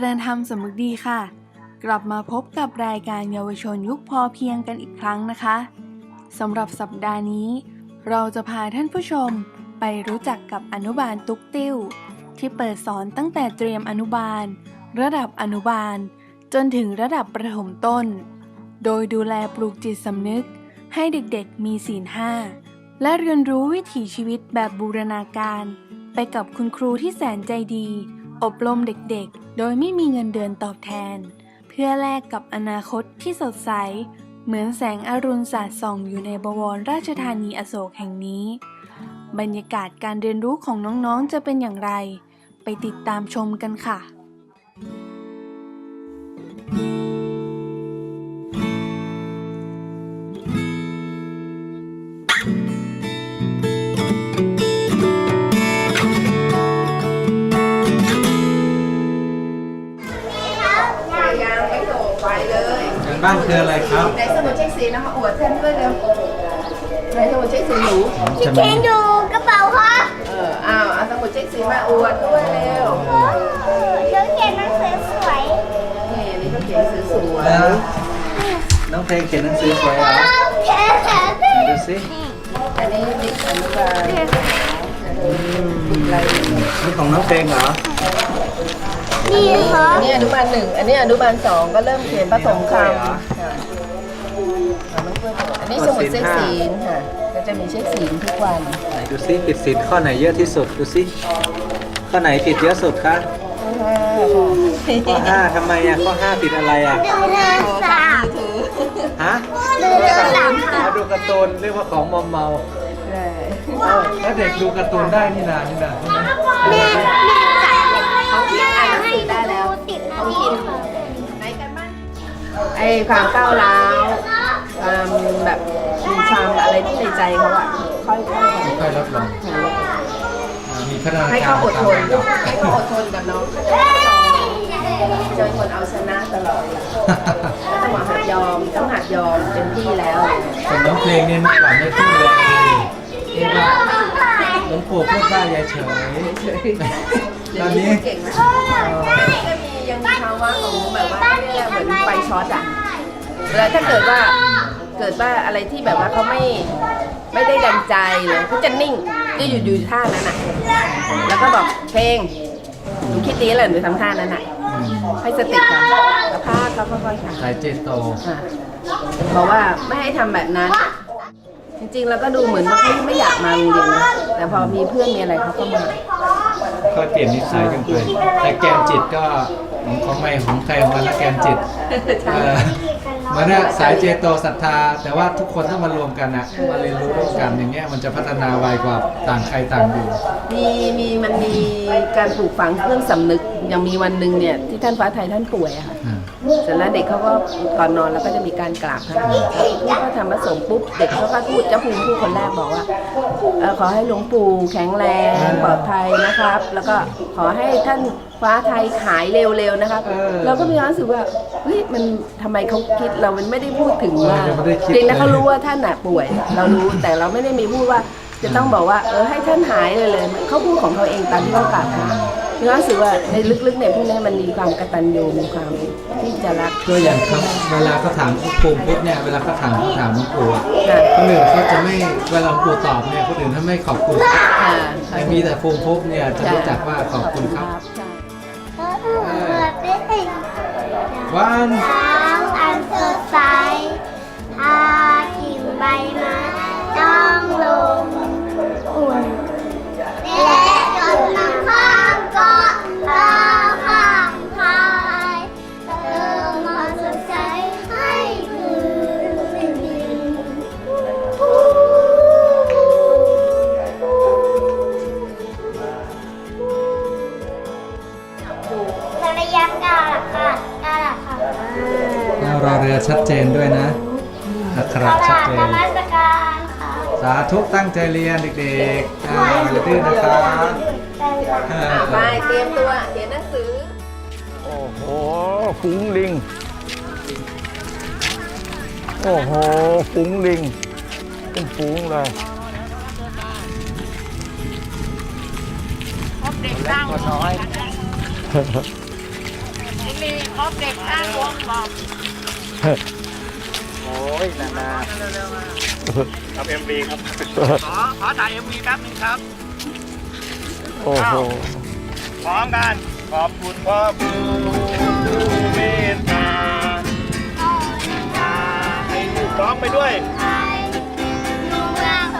เจริญธรรมสำนึกดีค่ะ กลับมาพบกับรายการเยาวชนยุคพอเพียงกันอีกครั้งนะคะสำหรับสัปดาห์นี้ เราจะพาท่านผู้ชมไปรู้จักกับอนุบาลตุกติ้ว ที่เปิดสอนตั้งแต่เตรียมอนุบาล ระดับอนุบาล จนถึงระดับประถมต้น โดยดูแลปลูกจิตสำนึก ให้เด็กๆมีศีลห้าและเรียนรู้วิถีชีวิตแบบบูรณาการ ไปกับคุณครูที่แสนใจดี อบรมเด็กๆ โดยไม่มีเงินเดือนตอบแทน เพื่อแลกกับอนาคตที่สดใส เหมือนแสงอรุณสาดส่องอยู่ในบวรราชธานีอโศกแห่งนี้ บรรยากาศการเรียนรู้ของน้องๆจะเป็นอย่างไร ไปติดตามชมกันค่ะยัง บ้านคืออะไรครับในสมุดเช็คสีนะมาอวดเพื่อนด้วยเร็วในสมุดเช็คสีหนูจะมีดูกระเป๋าค่ะเอออ้าวเอาสมุดเช็คสีมาอวดด้วยเร็วฉันเขียนหนังสือสวยนี่อันนี้ก็เขียนสวยสวยแล้วน้องเพลงเขียนหนังสือสวยเหรอเขียนไหนดูสิอันนี้เด็กอนุบาลอะไรนี่ของน้องเพลงเหรอ นี่ค่ะอันนี้อนุบาลหนึ่งอันนี้อนุบาลสองก็เริ่มเขียนผสมคำค่ะเอาน้องเพื่อนอันนี้สมุดเช็คสีค่ะ ก็จะมีเช็คสีทุกวัน ไหนดูสิผิดศีลข้อไหนเยอะที่สุดดูสิข้อไหนผิดเยอะสุดคะข้อห้าทำไมอะข้อห้าผิดอะไรอะดูโทรศัพท์ฮะดูโทรศัพท์ค่ะมาดูการ์ตูนเรียกว่าของมอมเมาใช่เอ้าแล้วเด็กดูการ์ตูนได้นี่นานี่นาใช่ไหมแม่แม่จัดเขา เขียนอ่านหนังสือได้แล้วเขากินไหนกันบ้างไอ้ความก้าวร้าวความแบบมีความอะไรที่ในใจเขาอะค่อยๆค่อยๆลดลงอ่ามีพัฒนาการให้เขาอดทนตามลำดับให้เขาอดทนกับน้องจะเป็นคนเอาชนะตลอดต้องหัดยอมต้องหัดยอมเต็มที่แล้วส่วนน้องเพลงเนี่ยเมื่อก่อนไม่พูดเลยเรียกว่า หลวงปู่พูดได้ยายเฉยตอนนี้เก่งนะก็มียังมีภาวะของแบบว่าเขาเรียกเหมือนไฟช็อตอะเวลาถ้าเกิดว่าเกิดว่าอะไรที่แบบว่าเขาไม่ไม่ได้ดังใจเลยเขาจะนิ่งจะอยู่อยู่ท่านั้นอะแล้วก็บอกเพลงหนูคิดดีแล้วหนูทำท่านั้นอะให้สติค่ะแล้วพาเขาค่อยๆค่ะสายเจโตค่ะบอกว่าไม่ให้ทำแบบนั้น จริงๆ แล้วก็ดูเหมือนว่าเขาไม่อยากมาโรงเรียนนะแต่พอมีเพื่อนมีอะไรเขาก็มา ค่อยเปลี่ยนนิสัยกันไปแต่แกนจิตก็ของของไม่ของใครของมันละแกนจิตใช่เออ มันน่ะสายเจโตศรัทธา แต่ว่าทุกคนต้องมารวมกันนะมาเรียนรู้ร่วมกันอย่างเงี้ยมันจะพัฒนาไวกว่าต่างใครต่างอยู่ มีมีมันมีการปลูกฝังเรื่องสำนึกยังมีวันหนึ่งเนี่ยที่ท่านฟ้าไทยท่านป่วยอะค่ะอ่า เสร็จแล้วเด็กเขาก็ก่อนนอนแล้วก็จะมีการกราบท่านพูดพระธรรมประสงค์ปุ๊บเด็กเขาก็พูดเจ้าภูมิพูดคนแรกบอกว่าเอ่อขอให้หลวงปู่แข็งแรงปลอดภัยนะครับ แล้วก็ขอให้ท่าน ฟ้าไทยหายเร็วๆนะครับเราก็มีความรู้สึกว่าเฮ้ยมันทำไมเขาคิดเรามันไม่ได้พูดถึงว่าเราไม่ได้คิด จริงๆนะเขารู้ว่าท่านน่ะป่วย เรารู้แต่เราไม่ได้มีพูดว่า จะต้องบอกว่าเออให้ท่านหายเลยเลยเขาพูดของเขาเองตามที่เขากล่าวหามีความรู้สึกว่าในลึกๆเนี่ยพวกนี้มันมีความกตัญญูมีความที่จะรักตัวอย่างคำเวลาเขาถามปู่พุทธเนี่ยเวลาเขาถามเขาถามหลวงปู่อะค่ะคนอื่นเขาจะไม่เวลาหลวงปู่ตอบเนี่ยคนอื่นถ้าไม่ขอบคุณค่ะแต่มีแต่ภูมิภพเนี่ยจะรู้จักว่าขอบคุณครับใช่เออวัน ช้างอั โอ้โหฝูงลิงเป็นฝูงเลยโอ้ยนานาทำเอ็มวีครับขอขอถ่ายเอ็มวีแป๊บนึงครับ โอ้โหพร้อมกันขอบคุณพ่อผู้เร้องไปด้วยอยู่เมืองส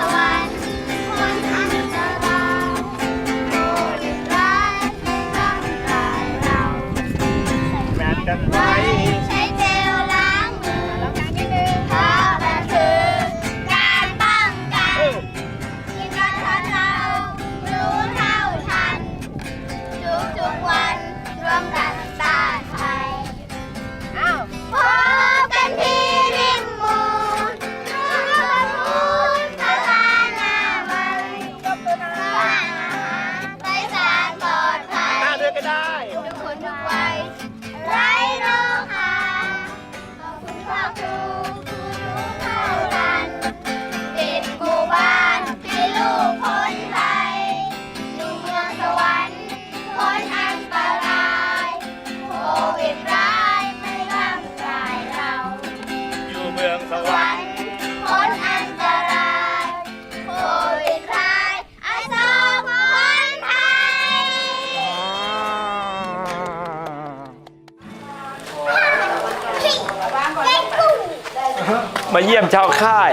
มาเยี่ยมชาวค่าย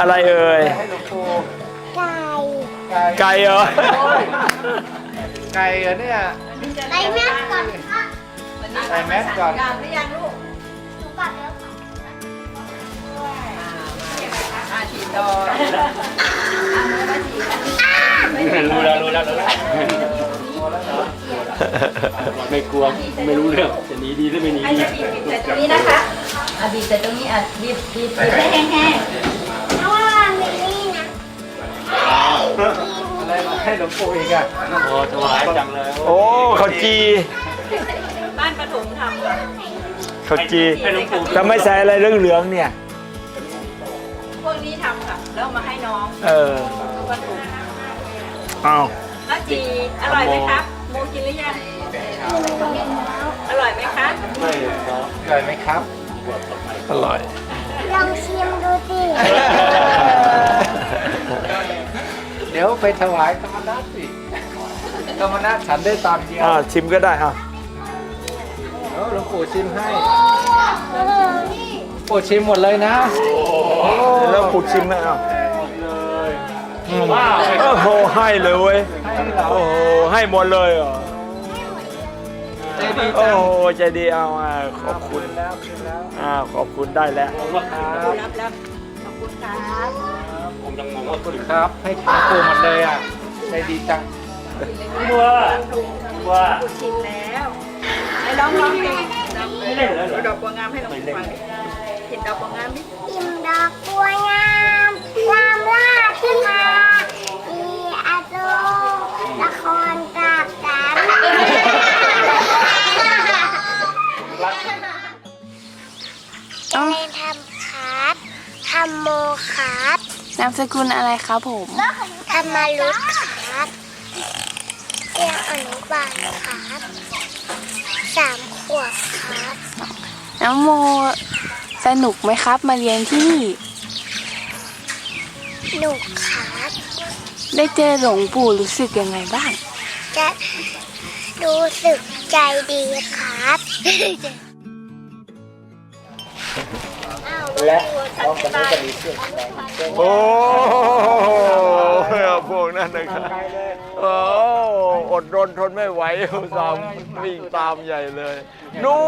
อะไรเอ่ยไก่เหรอ ไก่เหรอเนี่ยไก่แม่ก่อนค่ะใส่แมสก่อนหนูก่อนแล้วค่ะรู้แล้วรู้แล้วรู้แล้วไม่กลัวไม่รู้เรื่องจะหนีดีหรือไม่หนีดีนี้นะคะ อะบีบแต่ตรงนี้อะบีบบีบบีบให้แห้งเพราะว่ามินนี่นะอะไรมาให้หลวงปู่อีกอะโอ้ถวายจังเลยโอ้ข้าวจีๆบ้านปฐมทำค่ะข้าวจีให้หลวงปู่จะไม่ใส่อะไรเหลืองๆเนี่ย พวกนี้ทำค่ะ แล้วเอามาให้น้องเออปฐมเอาแล้วจีอร่อยไหมครับโมกินหรือยัง อร่อยไหมคะไม่ขอเกิดไหมครับ อร่อย ลองชิมดูสิเดี๋ยวไปถวายกรรมนัตสิกรรมนัตฉันได้ตอนเดียวอ่าชิมก็ได้อะเดี๋ยวหลวงปู่ชิมให้ปู่ชิมหมดเลยนะแล้วปูชิมไหมอะว้าวโอ้โหให้เลยเว้ยให้เหรอโอ้โหให้หมดเลยเหรอใจ ดีโอ้จังโหใจดีเอาอะขอบคุณแล้วคืนแล้วอ่าขอบคุณได้แล้วครับรับรับขอบคุณครับผมยังงงว่าคุณครับ ให้หลวงปู่หมดเลยอะใจดีจังบัวบัวชิมแล้วไอ้ร้องร้องเพลงไม่เล่นแล้วเหรอดอกบัวงามให้น้องฟังเห็นดอกบัวงามดิกินดอกบัวงามลามล่า รรมโมครับนามสกุลอะไรครับผมธรรมรุตครับเรียนอนุบาลครับสามขวบครับน้องโมสนุกไหมครับ มาเรียนที่นี่หนุกครับ ได้เจอหลวงปู่รู้สึกยังไงบ้าง จะรู้สึกใจดีครับ และพร้อมกันนี้จะมีเครื่องแสดงโอ้พวกนั้นนะครับโอ้อดรนทนไม่ไหวอุตส่าห์วิ่งตามใหญ่เลย นู่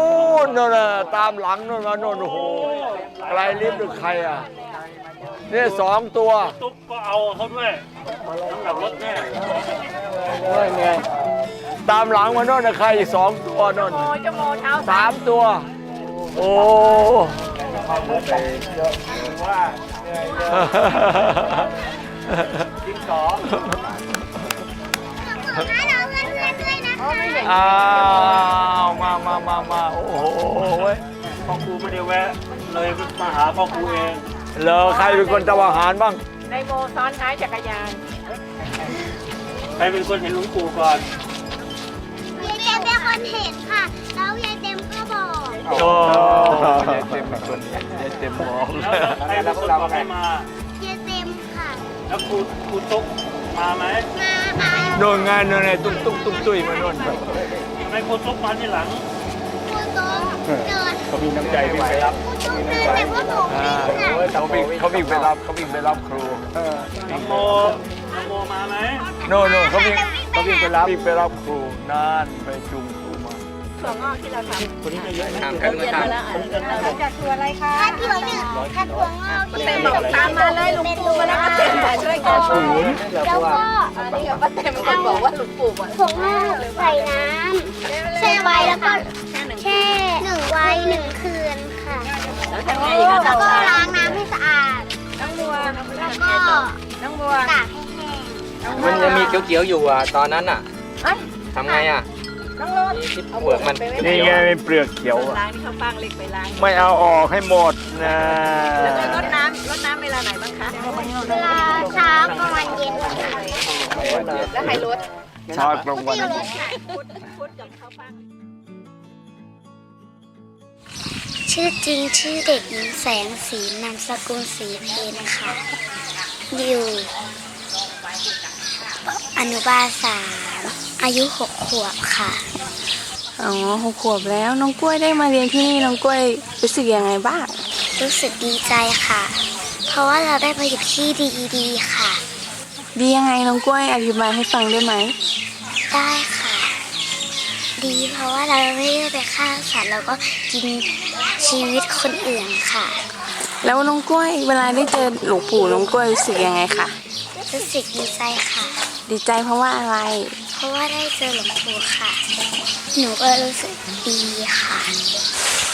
นน่นน่ะตามหลังนู่นนะนู่นโอ้โหไกลลิฟต์หรือใครอะเนี่ยสองตัวตุ๊กก็เอาเขาด้วยน้ำหนักรถแน่ตามหลังมาโน่นนะใครอีกสองตัวโน่นโมจะโมเท้าสามตัว โอ้ ว่าจิ้งสองขอบคุณนะเราเพื่อนๆด้วยนะคะอ้าวมามามามาโอ้โหเว้ยพ่อครูไม่ได้แวะเลยมาหาพ่อครูเองเหรอใครเป็นคนทำอาหารบ้างในโมซ้อนท้ายจักรยานใครเป็นคนเห็นหลวงปู่ก่อนยายเต็มเป็นคนเห็นค่ะ แล้วยายเต็มก็บอก โอ้ยายเต็มเป็นคนยายเต็มมองแล้วใครเป็นคนบอกให้มายายเต็มค่ะ แล้วครูครูตุ๊กมาไหมมาค่ะโน่นไงโน่นไงตุ้มตุ้มตุ้มตุ้ยมาโน่นทำไมครูตุ๊กมาที่หลัง คุณโต๊ะเดินเขามีน้ำใจวิ่งไปรับคุณโต๊ะเดินแต่ว่าหนูอ่าวิ่งค่ะเขาวิ่งเขาวิ่งไปรับเขาวิ่งไปรับครูน้ำโมน้ำโมมาไหม โน่นโน่นเขาวิ่งเขาวิ่งไปรับวิ่งไปรับครูนานไปจุงครูมา ถั่วงอกที่เราทำคนนี้ไม่เยอะนะถามกันมาถามเราจากถั่วอะไรคะถ้าถั่วหนึ่งถ้าถั่วงอกที่เต็มบอกตามมาเลยลุงปู่มาแล้วก็เต็มมาช่วยกันแล้วก็อันนี้กับป้าเต็มคนบอกว่าลุงปู่มาถั่วงอกใส่น้ำแช่ไว้แล้วก็แช่หนึ่งไว้หนึ่งคืนค่ะ แล้วทำไงอีกคะแล้วก็ตามล้างน้ำให้สะอาดน้องบัวแล้วก็น้องบัวตากให้แห้งมันยังมีเขียวๆอยู่อะตอนนั้นอะเอ้ยทำไงอะ น้องรถมีที่เปลือกมันนี่ไงเป็นเปลือกเขียวอะล้างนี่เขาฟางเล็กไปล้างไม่เอาออกให้หมดนะแล้วก็รดน้ำรดน้ำเวลาไหนบ้างคะเวลาเช้ากลางวันเย็นค่ะแล้วใครรดชอบกลางวันที่รถค่ะพุดพุดกับเขาฟางชื่อจริงชื่อเด็กหญิงแสงสีนามสกุลสีเพนค่ะอยู่อนุบาลสาม อายุหกขวบค่ะ อ๋อหกขวบแล้วน้องกล้วยได้มาเรียนที่นี่น้องกล้วยรู้สึกยังไงบ้าง รู้สึกดีใจค่ะ เพราะว่าเราได้มาอยู่ที่ดีๆค่ะ ดียังไงน้องกล้วยอธิบายให้ฟังได้ไหม ได้ค่ะ ดีเพราะว่าเราไม่ได้ไปฆ่าสัตว์เราก็กินชีวิตคนอื่นค่ะ แล้วน้องกล้วยเวลาได้เจอหลวงปู่น้องกล้วยรู้สึกยังไงคะรู้สึกดีใจค่ะ ดีใจเพราะว่าอะไรเพ ราะว่าได้เจอหลวงปู่ค่ะ หนูก็รู้สึกดีค่ะ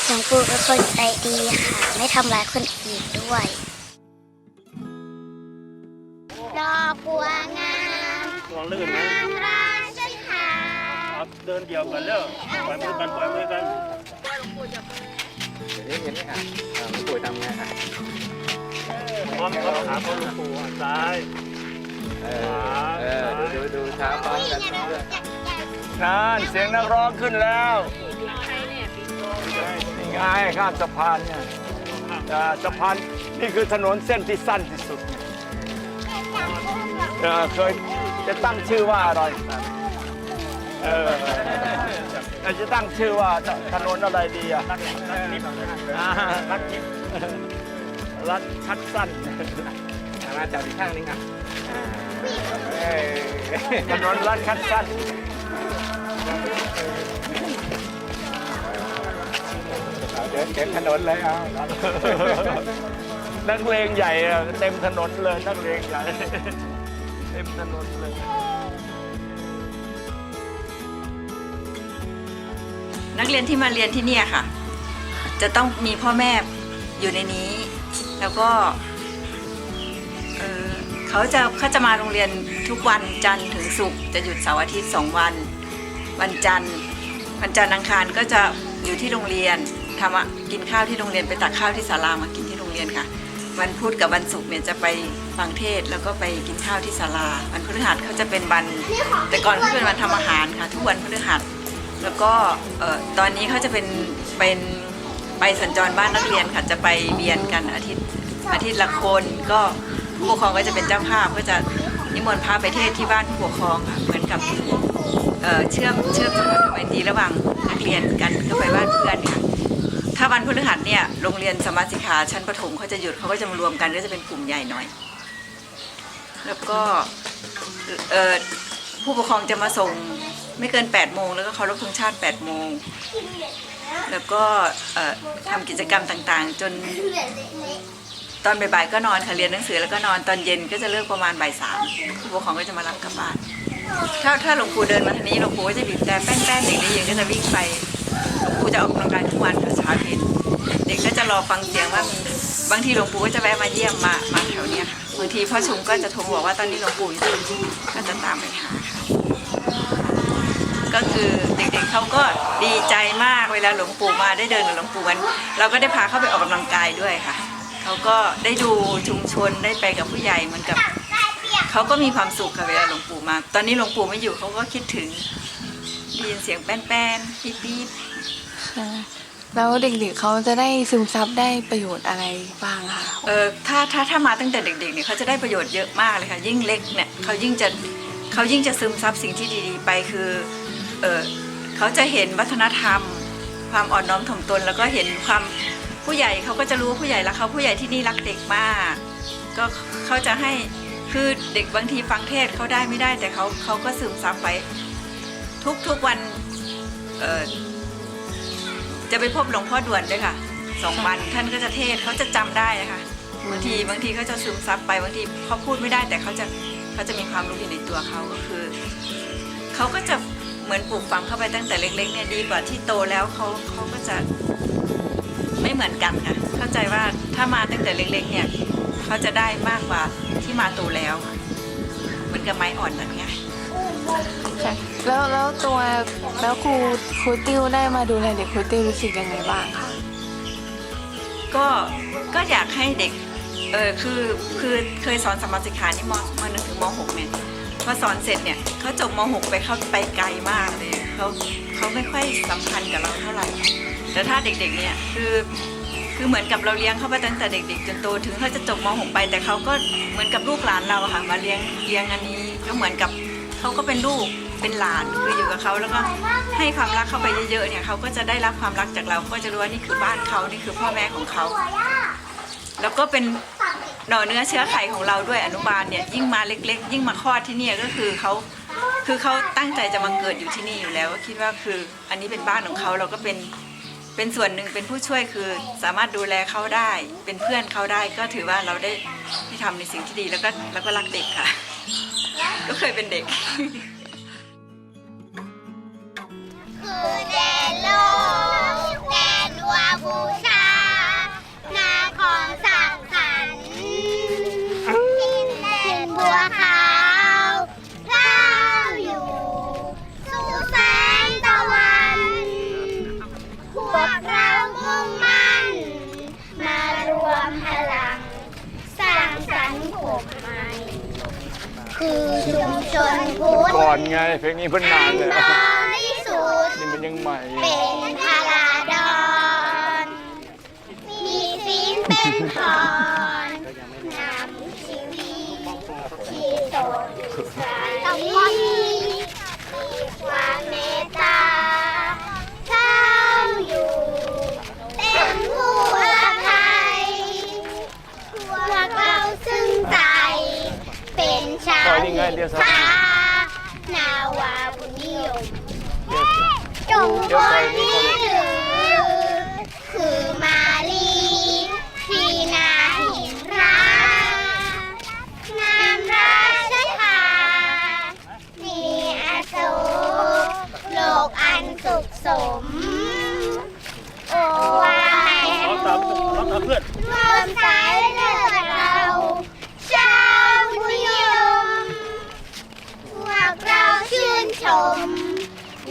หลวงปู่เป็นคนใจดีค่ะ ไม่ทำร้ายคนอื่นด้วยดอกบัวงามลองลื่นนะงามราชทาเอาเดินเดี่ยวกันเด้อปล่อยมือกันปล่อยมือกันเดี๋ยวนี้เห็นไหมอะอ่าหลวงปู่ทำไงอะพร้อมครับขาพ่อหลวงปู่ซ้าย เออเออดูดูดูเท้าพร้อมกันด้วยนานเสียงนักร้องขึ้นแล้วนี่ไงข้ามสะพานเนี่ยอ่าสะพานนี่คือถนนเส้นที่สั้นที่สุดเออเคยจะตั้งชื่อว่าอะไรเออจะตั้งชื่อว่าถนนอะไรดีอะรัดนิดรัดนิดรัดชัดสั้นมาจับอีกข้างนึงอะ ถนนรัดชัดสั้นเอาเดินเต็มถนนเลยเอานักเลงใหญ่อะเต็มถนนเลยนักเลงใหญ่เต็มถนนเลย นักเรียนที่มาเรียนที่เนี่ยค่ะ จะต้องมีพ่อแม่อยู่ในนี้ แล้วก็เอ่อ เขาจะเขาจะมาโรงเรียนทุกวันจันทร์ถึงศุกร์จะหยุดเสาร์อาทิตย์สองวัน วันจันทร์วันจันทร์อังคารก็จะอยู่ที่โรงเรียนทำอะกินข้าวที่โรงเรียนไปตักข้าวที่ศาลามากินที่โรงเรียนค่ะ วันพุธกับวันศุกร์เนี่ยจะไปฟังเทศแล้วก็ไปกินข้าวที่ศาลา วันพฤหัสเขาจะเป็นวัน แต่ก่อนเขาเป็นวันทำอาหารค่ะ ทุกวันพฤหัส แล้วก็ตอนนี้เขาจะเป็นเป็นไปสัญจรบ้านนักเรียนค่ะจะไปเวียนกันอาทิตย์อาทิตย์ละคนก็ ผู้ปกครองก็จะเป็นเจ้าภาพก็จะนิมนต์พระไปเทศที่บ้านผู้ปกครองค่ะเหมือนกับเชื่อมเชื่อมสัมพันธไมตรีระหว่างนักเรียนกันก็ไปบ้านเพื่อนค่ะถ้าวันพฤหัสเนี่ยโรงเรียนสมาสิกขาชั้นประถมเขาจะหยุดเขาก็จะมารวมกันก็จะเป็นกลุ่มใหญ่หน่อย แล้วก็ผู้ปกครองจะมาส่งไม่เกิน8ปดโมงแล้วก็เคารพธงชาติ8ปดโมงแล้วก็ทำกิจกรรมต่างๆ จน ตอนบ่ายๆก็นอนค่ะเรียนหนังสือแล้วก็นอนตอนเย็นก็จะเลิกประมาณบ่ายสามผู้ปกครองก็จะมารับกลับบ้าน ถ้าถ้าหลวงปู่เดินมาทางนี้หลวงปู่ก็จะบีบแต่แป้นแป้นๆเด็กได้ยินก็จะวิ่งไปหลวงปู่จะออกกำลังกายทุกวันค่ะเช้าเย็นเด็กก็จะรอฟังเสียงว่ามีบางทีหลวงปู่ก็จะแวะมาเยี่ยมมามาแถวเนี้ยค่ะบางทีพ่อชุมก็จะโทรบอกว่าตอนนี้หลวงปู่อยู่ก็จะตามไปหาค่ะก็คือเด็กๆเขาก็ดีใจมากเวลาหลวงปู่มาได้เดินกับหลวงปู่กันเราก็ได้พาเขาไปออกกำลังกายด้วยค่ะ เขาก็ได้ดูชุมชนได้ไปกับผู้ใหญ่เหมือนกับเขาก็มีความสุขค่ะเวลาหลวงปู่มา ตอนนี้หลวงปู่ไม่อยู่เขาก็คิดถึงได้ยินเสียงแป้นๆปี๊ดค่ะแล้วเด็กๆเขาจะได้ซึมซับได้ประโยชน์อะไรบ้างอะคะๆเออถ้าถ้าถ้ามาตั้งแต่เด็กๆเนี่ยเขาจะได้ประโยชน์เยอะมากเลยค่ะยิ่งเล็กเนี่ยเขายิ่งจะเขายิ่งจะซึมซับสิ่งที่ดีๆ ไปคือเออเขาจะเห็นวัฒนธรรม ความอ่อนน้อมถ่อมตน แล้วก็เห็นความ ผู้ใหญ่เขาก็จะรู้ผู้ใหญ่รักเขาผู้ใหญ่ที่นี่รักเด็กมาก ก็เขาจะให้คือเด็กบางทีฟังเทศเขาได้ไม่ได้ แต่เขาเขาก็ซึมซับไว้ทุกทุกวันเออจะไปพบหลวงพ่อด่วนด้วยค่ะสองวันท่านก็จะเทศเขาจะจำได้นะคะบางทีบางทีเขาจะซึมซับไปบางทีเขาพูดไม่ได้แต่เขาจะเขาจะมีความรู้อยู่ในตัวเขาก็คือเขาก็จะเหมือนปลูกฝังเข้าไปตั้งแต่เล็กๆเนี่ยดีกว่าที่โตแล้วเขาเขาก็จะ ไม่เหมือนกันค่ะ เข้าใจว่าถ้ามาตั้งแต่เล็กๆเนี่ยเขาจะได้มากกว่าที่มาโตแล้วค่ะเหมือนกับไม้อ่อนแบบเนี้ยค่ะแล้วแล้วตัวแล้วครูครูติ้วได้มาดูแลเด็กครูติ้วรู้สึกยังไงบ้างคะก็ก็อยากให้เด็กเออคือคือเคยสอนสมมาสิกขานี่มมหนึ่งถึงมหกเนี่ยพอสอนเสร็จเนี่ยเขาจบมหกไปเขาไปไกลมากเลยเขาเขาไม่ค่อยสัมพันธ์กับเราเท่าไหร่ แต่ถ้าเด็กๆเนี่ยคือคือเหมือนกับเราเลี้ยงเขาไปตั้งแต่เด็ก ๆ จนโตถึงเขาจะจบมหกไป แต่เขาก็เหมือนกับลูกหลานเราอะค่ะมาเลี้ยงเลี้ยงอันนี้ก็เหมือนกับเขาก็เป็นลูกเป็นหลานคืออยู่กับเขาแล้วก็ให้ความรักเข้าไปเยอะๆเนี่ยเขาก็จะได้รับความรักจากเราก็จะรู้ว่านี่คือบ้านเขานี่คือพ่อแม่ของเขา แล้วก็เป็นหน่อเนื้อเชื้อไขของเราด้วยอนุบาลเนี่ยยิ่งมาเล็ก ๆ ยิ่งมาคลอดที่นี่ก็คือเขาคือเขาตั้งใจจะมาเกิดอยู่ที่นี่อยู่แล้วคิดว่าคืออันนี้เป็นบ้านของเขาเราก็เป็น เป็นส่วนหนึ่งเป็นผู้ช่วยคือสามารถดูแลเขาได้ เป็นเพื่อนเขาได้ก็ถือว่าเราได้ที่ทำในสิ่งที่ดีแล้วก็แล้วก็รักเด็กค่ะ ก็เคยเป็นเด็ก คือแดนโลก อน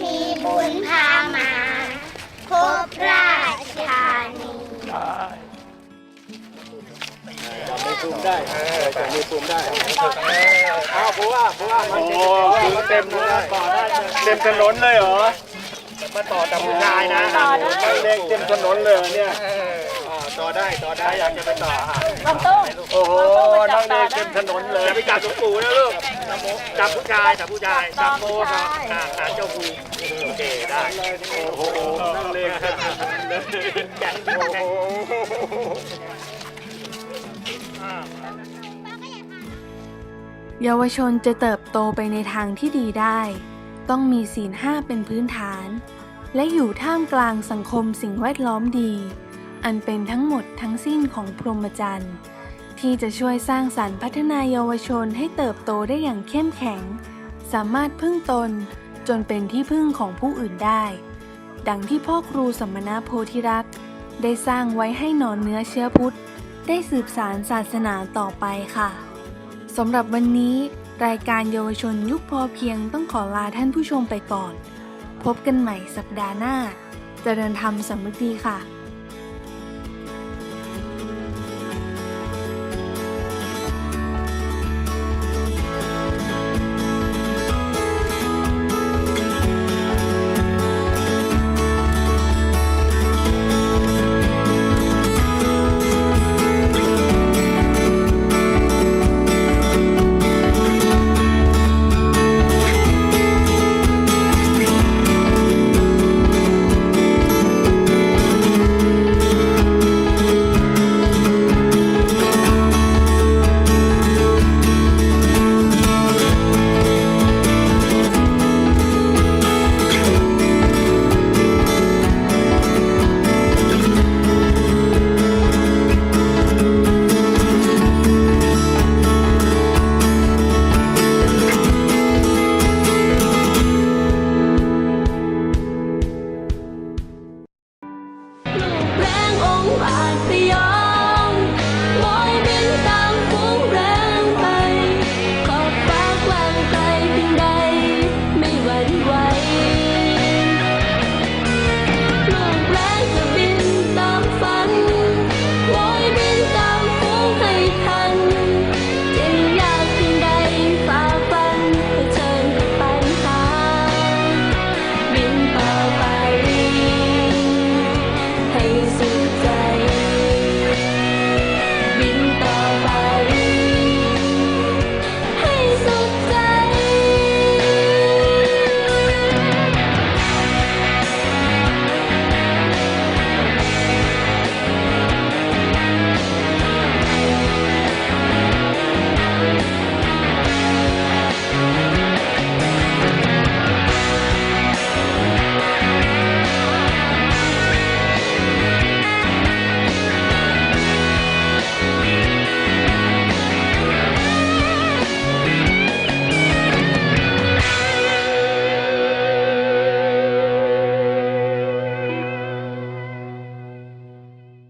มีบุญพามาพบราชธานีภูมได้จำในซูมได้อ้าผู้ว่าผู้ว่าโอ้คือเต็มเลยต่อได้เต็มถนนเลยเหรอมาต่อจากผู้ชายนะต่อได้เล็กเต็มถนนเลยเนี่ย ต่อได้ต่อได้อยากจะไปต่อลำต้งโอ้โหนั่งเด็กเต็มถนนเลยอย่าไปจับหลวงปู่นะลูกจับผู้ชายจับผู้ชายจับโมครับอ่าอ่าเจ้าครูโอเคได้โอ้โหนั่งเล็กเต็มถนนเลยข็งแข็งเยาวชนจะเติบโตไปในทางที่ดีได้ ต้องมีศีลห้าเป็นพื้นฐาน และอยู่ท่ามกลางสังคมสิ่งแวดล้อมดี อันเป็นทั้งหมดทั้งสิ้นของพรหมจรรย์ ที่จะช่วยสร้างสรรค์พัฒนาเยาวชนให้เติบโตได้อย่างเข้มแข็ง สามารถพึ่งตนจนเป็นที่พึ่งของผู้อื่นได้ ดังที่พ่อครูสมณะโพธิรักษ์ได้สร้างไว้ให้หนอนเนื้อเชื้อพุทธ ได้สืบสารศาสนาต่อไปค่ะสำหรับวันนี้ รายการเยาวชนยุคพอเพียงต้องขอลาท่านผู้ชมไปก่อน พบกันใหม่สัปดาห์หน้าเจริญธรรมสำนึกดีค่ะ